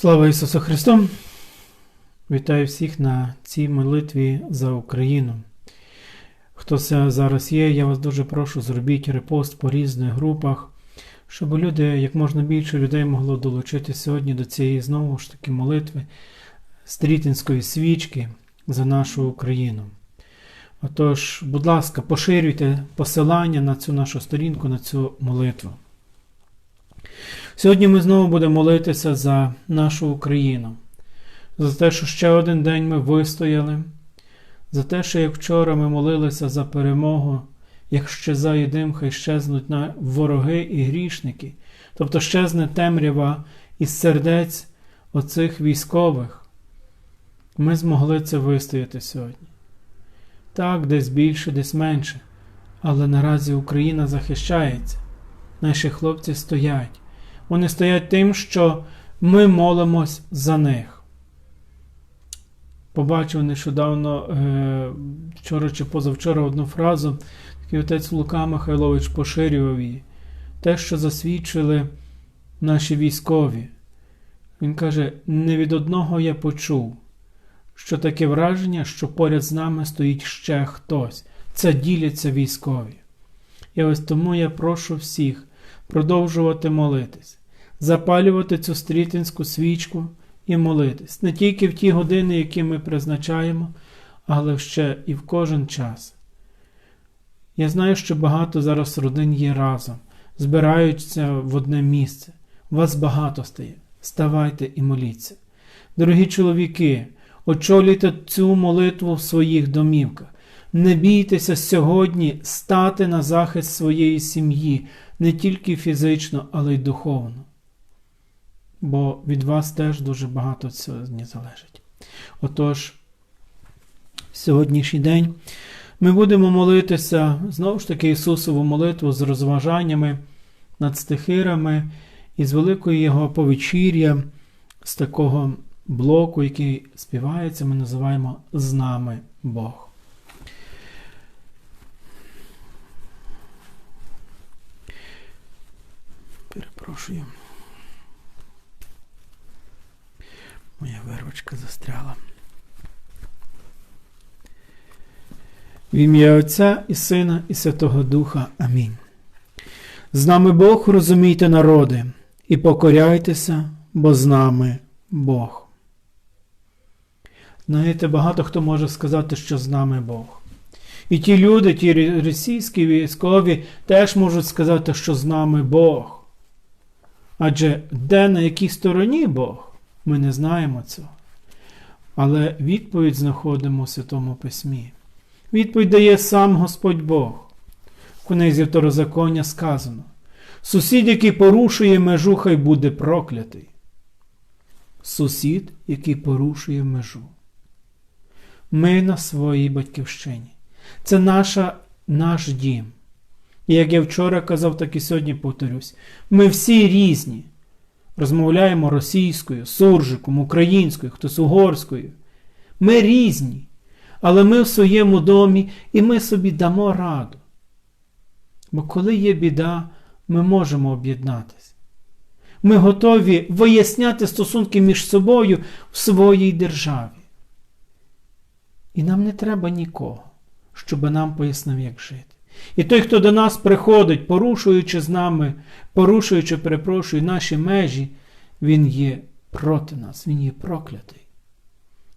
Слава Ісусу Христу! Вітаю всіх на цій молитві за Україну. Хто це зараз є, я вас дуже прошу, зробіть репост по різних групах, щоб люди, як можна більше людей могло долучити сьогодні до цієї знову ж таки молитви стрітинської свічки за нашу Україну. Отож, будь ласка, поширюйте посилання на цю нашу сторінку, на цю молитву. Сьогодні ми знову будемо молитися за нашу Україну, за те, що ще один день ми вистояли, за те, що як вчора ми молилися за перемогу, як щезає дим, хай щезнуть на вороги і грішники, тобто щезне темрява із сердець оцих військових. Ми змогли це вистояти сьогодні. Так, десь більше, десь менше, але наразі Україна захищається, наші хлопці стоять. Вони стоять тим, що ми молимось за них. Побачив нещодавно е, вчора чи позавчора одну фразу, такий отець Лука Михайлович поширював її. Те, що засвідчили наші військові. Він каже: не від одного я почув, що таке враження, що поряд з нами стоїть ще хтось. Це діляться військові. І ось тому я прошу всіх продовжувати молитись запалювати цю стрітинську свічку і молитись не тільки в ті години, які ми призначаємо, але ще і в кожен час. Я знаю, що багато зараз родин є разом, збираються в одне місце. Вас багато стає. Ставайте і моліться. Дорогі чоловіки, очолюйте цю молитву в своїх домівках. Не бійтеся сьогодні стати на захист своєї сім'ї, не тільки фізично, але й духовно бо від вас теж дуже багато сьогодні залежить. Отож, сьогоднішній день ми будемо молитися знову ж таки Ісусову молитву з розважаннями над стихирами і з великої Його повечір'я, з такого блоку, який співається, ми називаємо з нами Бог. Перепрошую. Моя вервочка застряла. В ім'я Отця і Сина, і Святого Духа. Амінь. З нами Бог розумійте, народи, і покоряйтеся, бо з нами Бог. Знаєте, багато хто може сказати, що з нами Бог. І ті люди, ті російські військові, теж можуть сказати, що з нами Бог. Адже де на якій стороні Бог? Ми не знаємо цього. Але відповідь знаходимо у Святому Письмі. Відповідь дає сам Господь Бог. В книзі Второзаконня сказано: Сусід, який порушує межу, хай буде проклятий. Сусід, який порушує межу. Ми на своїй батьківщині. Це наша, наш дім. І як я вчора казав, так і сьогодні повторюсь: ми всі різні розмовляємо російською, суржиком, українською, хтось угорською. Ми різні, але ми в своєму домі і ми собі дамо раду. Бо коли є біда, ми можемо об'єднатися. Ми готові виясняти стосунки між собою в своїй державі. І нам не треба нікого, щоб нам пояснив, як жити. І той, хто до нас приходить, порушуючи з нами, порушуючи, перепрошую, наші межі, він є проти нас, він є проклятий.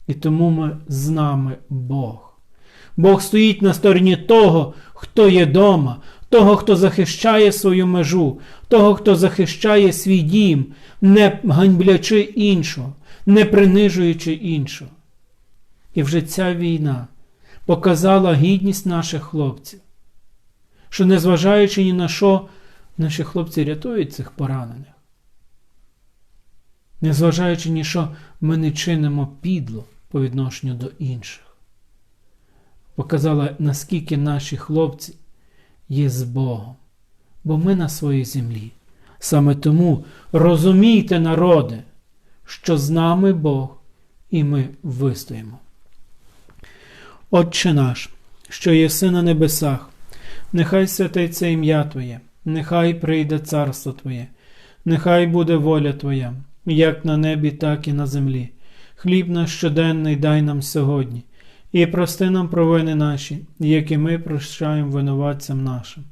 І тому ми з нами Бог. Бог стоїть на стороні того, хто є дома, того, хто захищає свою межу, того, хто захищає свій дім, не ганьблячи іншого, не принижуючи іншого. І вже ця війна показала гідність наших хлопців що, незважаючи ні на що, наші хлопці рятують цих поранених. Незважаючи ні що, ми не чинимо підло по відношенню до інших. Показала, наскільки наші хлопці є з Богом, бо ми на своїй землі. Саме тому розумійте, народи, що з нами Бог, і ми вистоїмо. Отче наш, що єси на небесах, Нехай святиться ім'я Твоє, нехай прийде царство Твоє, нехай буде воля Твоя, як на небі, так і на землі. Хліб наш щоденний дай нам сьогодні, і прости нам провини наші, які ми прощаємо винуватцям нашим.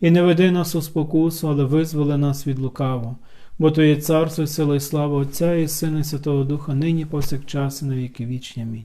І не веди нас у спокусу, але визволи нас від лукавого, бо то є царство, сила і слава Отця і Сина і Святого Духа, нині повсякчас і на віки вічні. Амінь.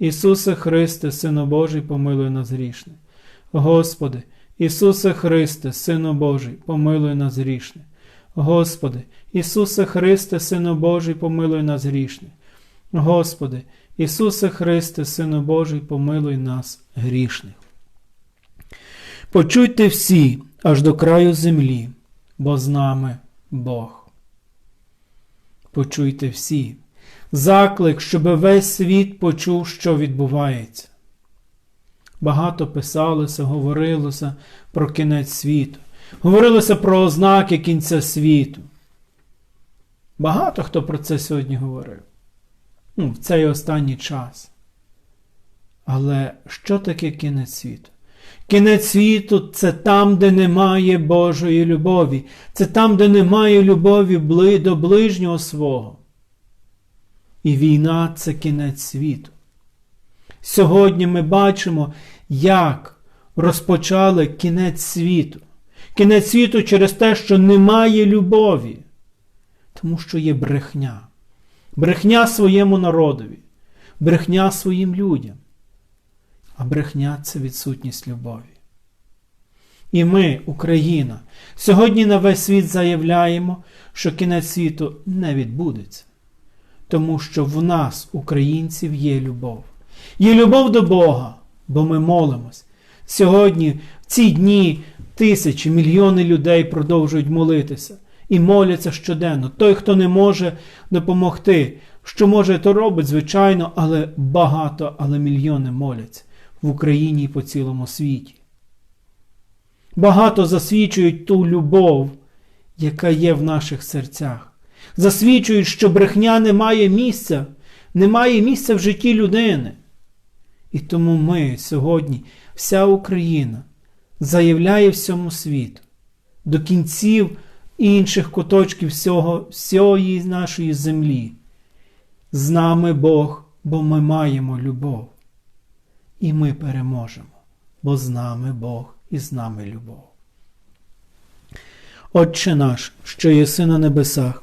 Ісусе Христе, Сину Божий, помилуй нас грішних. Господи, Ісусе Христе, Сину Божий, помилуй нас грішних. Господи, Ісусе Христе, Сину Божий, помилуй нас грішних. Господи, Ісусе Христе, Сину Божий, помилуй нас грішних. Почуйте всі аж до краю землі, бо з нами Бог. Почуйте всі. Заклик, щоб весь світ почув, що відбувається. Багато писалося, говорилося про кінець світу, говорилося про ознаки кінця світу. Багато хто про це сьогодні говорив ну, в цей останній час. Але що таке кінець світу? Кінець світу це там, де немає Божої любові, це там, де немає любові до ближнього свого. І війна це кінець світу. Сьогодні ми бачимо, як розпочали кінець світу. Кінець світу через те, що немає любові, тому що є брехня. Брехня своєму народові, брехня своїм людям. А брехня це відсутність любові. І ми, Україна, сьогодні на весь світ заявляємо, що кінець світу не відбудеться. Тому що в нас, українців, є любов. Є любов до Бога, бо ми молимось. Сьогодні, в ці дні, тисячі, мільйони людей продовжують молитися і моляться щоденно. Той, хто не може допомогти, що може, то робить, звичайно, але багато, але мільйони моляться в Україні і по цілому світі. Багато засвідчують ту любов, яка є в наших серцях. Засвідчують, що брехня не має місця, не має місця в житті людини. І тому ми сьогодні, вся Україна, заявляє всьому світу до кінців інших куточків всього, всієї нашої землі. З нами Бог, бо ми маємо любов. І ми переможемо, бо з нами Бог і з нами любов. Отче наш, що єси на небесах,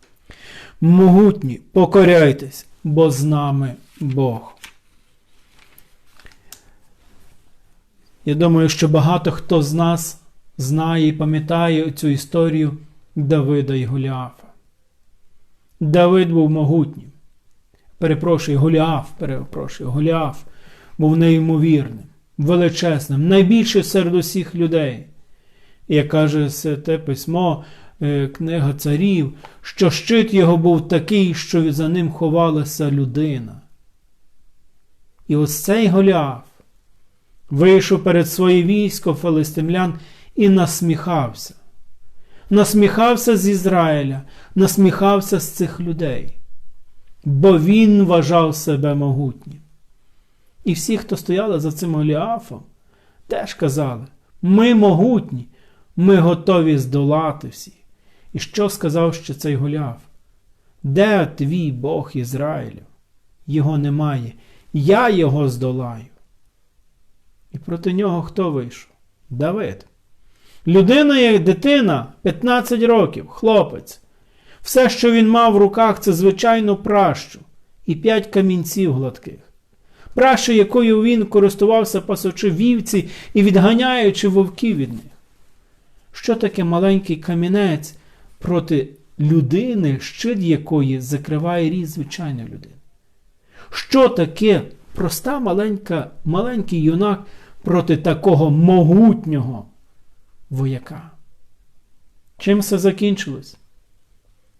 Могутні, покоряйтесь, бо з нами Бог. Я думаю, що багато хто з нас знає і пам'ятає цю історію Давида і Голіафа. Давид був могутнім. Перепрошую, Голіаф, перепрошую, Голіаф був неймовірним величезним, найбільше серед усіх людей. Як каже Святе Письмо, Книга царів, що щит його був такий, що за ним ховалася людина. І ось цей Голіаф вийшов перед своє військо филистимлян і насміхався. Насміхався з Ізраїля, насміхався з цих людей, бо він вважав себе могутнім. І всі, хто стояли за цим Голіафом, теж казали: ми могутні, ми готові здолати всі. І що сказав ще цей Голіаф? Де твій Бог Ізраїлю? Його немає, я його здолаю. І проти нього хто вийшов? Давид. Людина, як дитина, 15 років, хлопець. Все, що він мав в руках, це звичайно пращу. і п'ять камінців гладких. Праще, якою він користувався пасучи вівці і відганяючи вовків від них. Що таке маленький камінець проти людини, щит якої закриває різ звичайної людини? Що таке проста маленька, маленький юнак проти такого могутнього вояка? Чим все закінчилось?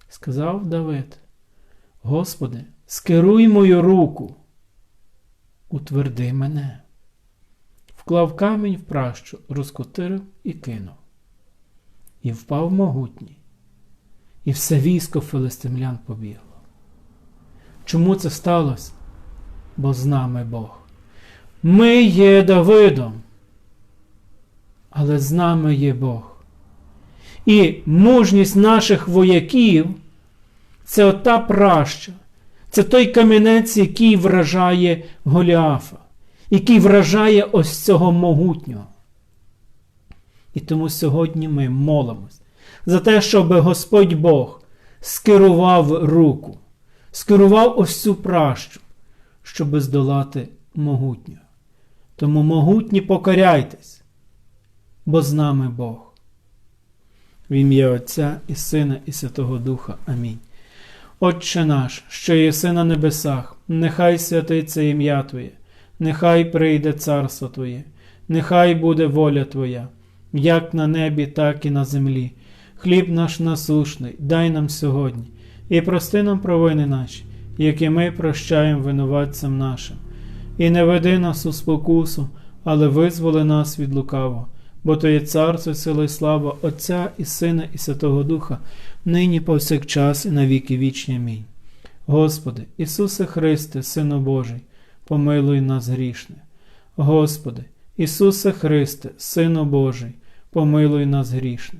Сказав Давид: Господи, скеруй мою руку, утверди мене. Вклав камінь в пращу, розкотирив і кинув. І впав могутній, і все військо филистимлян побігло. Чому це сталося? Бо з нами Бог. Ми є Давидом, але з нами є Бог. І мужність наших вояків це ота праща, це той камінець, який вражає Голіафа, який вражає ось цього могутнього. І тому сьогодні ми молимось за те, щоб Господь Бог скерував руку, скерував ось цю пращу, щоб здолати могутнього. Тому могутні покоряйтесь, бо з нами Бог. В ім'я Отця і Сина, і Святого Духа. Амінь. Отче наш, що єси на небесах, нехай святиться ім'я Твоє, нехай прийде царство Твоє, нехай буде воля Твоя, як на небі, так і на землі. Хліб наш насушний, дай нам сьогодні, і прости нам провини наші, які ми прощаємо винуватцям нашим. І не веди нас у спокусу, але визволи нас від лукавого бо то є царство, сила і слава Отця і Сина, і Святого Духа, нині повсякчас, і на віки вічні. Амінь. Господи, Ісусе Христе, Сину Божий, помилуй нас грішне. Господи, Ісусе Христе, Сину Божий, помилуй нас грішне.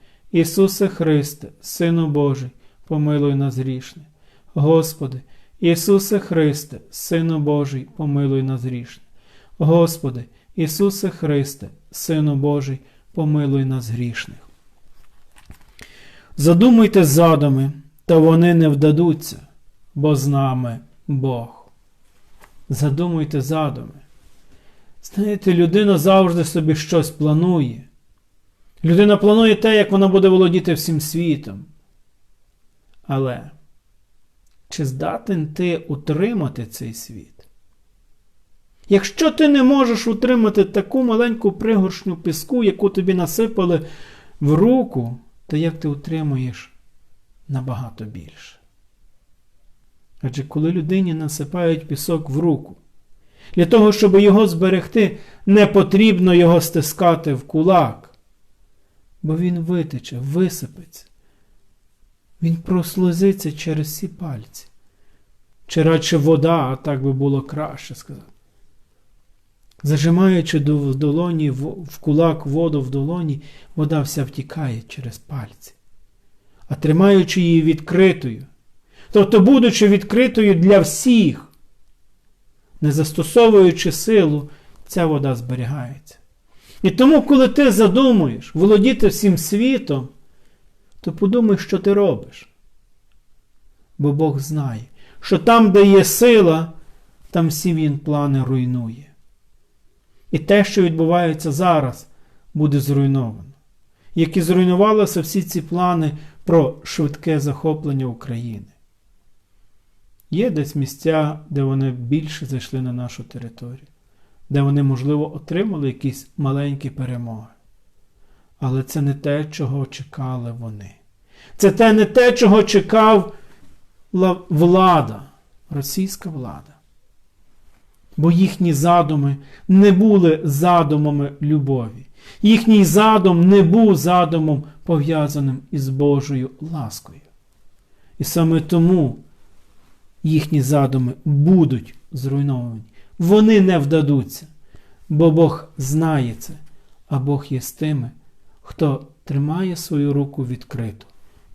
Ісусе Христе, Сину Божий, помилуй нас грішне. Господи, Ісусе Христе, Сину Божий, помилуй нас грішне. Господи, Ісусе Христе, Сину Божий, помилуй нас грішних. Задумуйте задуми, та вони не вдадуться, бо з нами Бог. Задумуйте задуми. Знаєте, людина завжди собі щось планує. Людина планує те, як вона буде володіти всім світом. Але чи здатен ти утримати цей світ? Якщо ти не можеш утримати таку маленьку пригоршню піску, яку тобі насипали в руку, то як ти утримуєш набагато більше? Адже коли людині насипають пісок в руку, для того, щоб його зберегти, не потрібно його стискати в кулак, бо він витече, висипеться, він прослузиться через всі пальці. Чи радше вода, а так би було краще сказати. Зажимаючи в долоні, в кулак воду в долоні, вода вся втікає через пальці. А тримаючи її відкритою, тобто, будучи відкритою для всіх, не застосовуючи силу, ця вода зберігається. І тому, коли ти задумуєш володіти всім світом, то подумай, що ти робиш. Бо Бог знає, що там, де є сила, там всі він плани руйнує. І те, що відбувається зараз, буде зруйновано. Як і зруйнувалися всі ці плани про швидке захоплення України. Є десь місця, де вони більше зайшли на нашу територію, де вони, можливо, отримали якісь маленькі перемоги. Але це не те, чого чекали вони. Це те не те, чого чекав влада, російська влада бо їхні задуми не були задумами любові. Їхній задум не був задумом пов'язаним із Божою ласкою. І саме тому їхні задуми будуть зруйновані. Вони не вдадуться, бо Бог знає це, а Бог є з тими, хто тримає свою руку відкриту,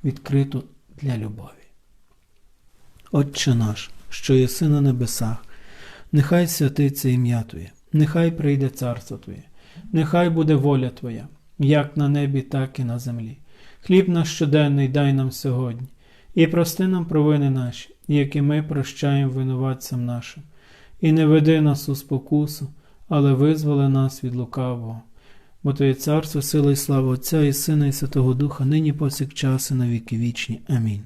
відкриту для любові. Отче наш, що єси на небесах, нехай святиться ім'я Твоє, нехай прийде царство Твоє, нехай буде воля Твоя, як на небі, так і на землі. Хліб наш щоденний дай нам сьогодні, і прости нам провини наші, які ми прощаємо винуватцям нашим, і не веди нас у спокусу, але визволи нас від лукавого. Бо Твоє царство, сила і слава Отця і Сина, і Святого Духа, нині повсякчас і на віки вічні. Амінь.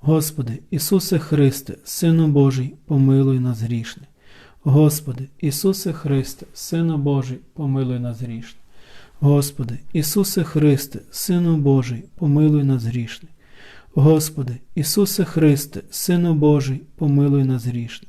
Господи, Ісусе Христе, Сину Божий, помилуй нас грішне. Господи, Ісусе Христе, Сину Божий, помилуй нас грішне. Господи, Ісусе Христе, Сину Божий, помилуй нас грішне. Господи, Ісусе Христе, Сину Божий, помилуй нас грішне.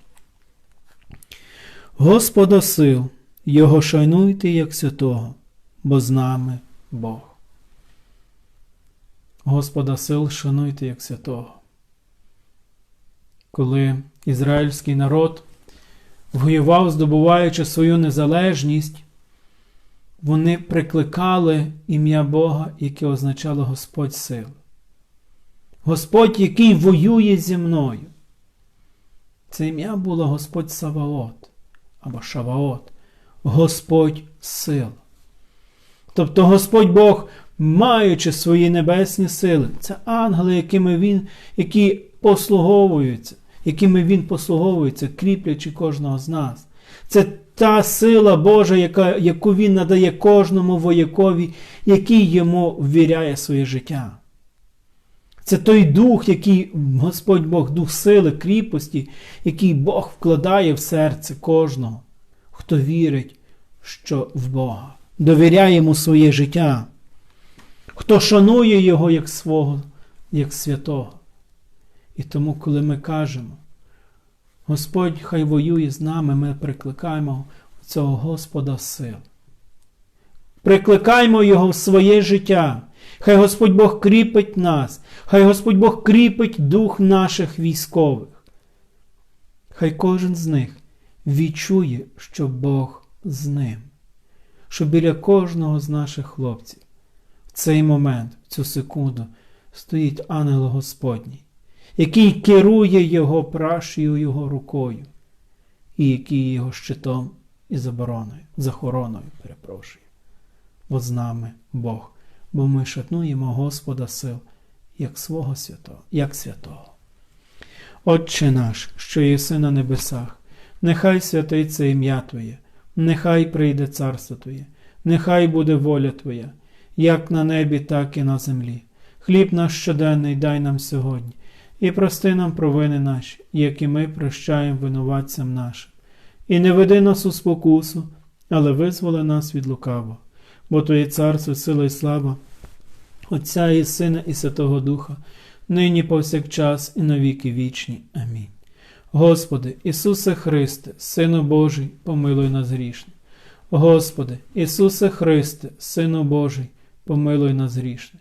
Господа сил, Його шануйте як святого, бо з нами Бог. Господа сил шануйте як святого. Коли ізраїльський народ воював, здобуваючи свою незалежність, вони прикликали ім'я Бога, яке означало Господь сил. Господь, який воює зі мною. Це ім'я було Господь Саваот або Шаваот, Господь сил. Тобто Господь Бог, маючи свої небесні сили, це ангели, якими він, які послуговуються, якими він послуговується, кріплячи кожного з нас. Це та сила Божа, яка, яку він надає кожному воякові, який йому ввіряє своє життя. Це той дух, який Господь Бог, дух сили, кріпості, який Бог вкладає в серце кожного, хто вірить, що в Бога, довіряє йому своє життя, хто шанує Його як свого, як святого. І тому, коли ми кажемо, Господь хай воює з нами, ми прикликаємо цього Господа сил. Прикликаємо Його в своє життя. Хай Господь Бог кріпить нас, хай Господь Бог кріпить дух наших військових. Хай кожен з них відчує, що Бог з ним, що біля кожного з наших хлопців в цей момент, в цю секунду, стоїть ангел Господній, який керує його прашею його рукою, і який його щитом і забороною, захороною, перепрошую. Бо з нами Бог бо ми шатнуємо Господа сил, як свого святого, як святого. Отче наш, що єси на небесах, нехай святиться ім'я Твоє, нехай прийде царство Твоє, нехай буде воля Твоя, як на небі, так і на землі. Хліб наш щоденний дай нам сьогодні, і прости нам провини наші, які ми прощаємо винуватцям нашим. І не веди нас у спокусу, але визволи нас від лукавого бо Твоє царство, сила і слава, Отця і Сина, і Святого Духа, нині повсякчас, і навіки вічні. Амінь. Господи, Ісусе Христе, Сину Божий, помилуй нас грішне. Господи, Ісусе Христе, Сину Божий, помилуй нас грішне.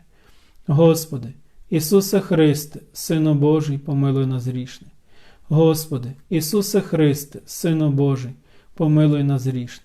Господи, Ісусе Христе, Сину Божий, помилуй нас грішне. Господи, Ісусе Христе, Сину Божий, помилуй нас грішне.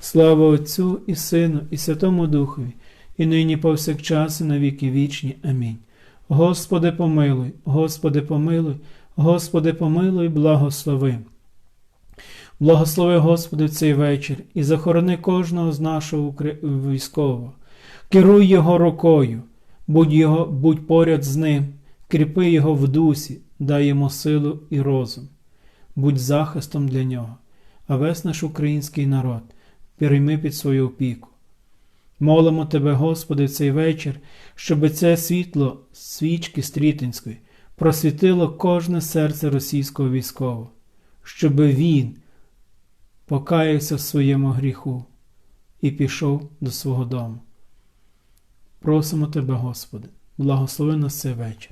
Слава Отцю і Сину, і Святому Духові, і нині повсякчас, і на віки вічні. Амінь. Господи помилуй, Господи помилуй, Господи помилуй, благослови. Благослови, Господи, цей вечір і захорони кожного з нашого військового. Керуй його рукою, будь, його, будь поряд з ним, кріпи його в дусі, дай йому силу і розум. Будь захистом для нього, а весь наш український народ прийми під свою опіку. Молимо Тебе, Господи, в цей вечір, щоб це світло свічки стрітинської просвітило кожне серце російського військового, щоб він покаявся в своєму гріху і пішов до свого дому. Просимо Тебе, Господи, благослови нас цей вечір.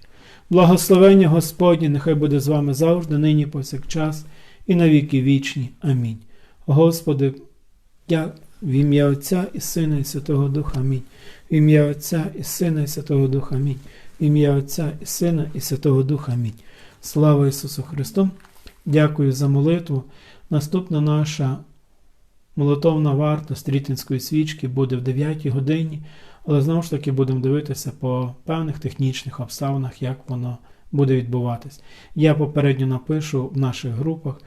Благословення Господнє нехай буде з вами завжди, нині повсякчас і на віки вічні. Амінь. Господи, я в ім'я Отця і Сина і Святого Духа Амінь. В ім'я Отця і Сина і Святого Духа Амінь. В ім'я Отця і Сина і Святого Духа Амінь. Слава Ісусу Христу! Дякую за молитву. Наступна наша молитовна варта стрітинської свічки буде в 9 годині, але знову ж таки будемо дивитися по певних технічних обставинах, як воно буде відбуватись. Я попередньо напишу в наших групах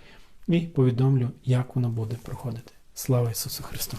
і повідомлю, як воно буде проходити. Слава Ісусу Христу!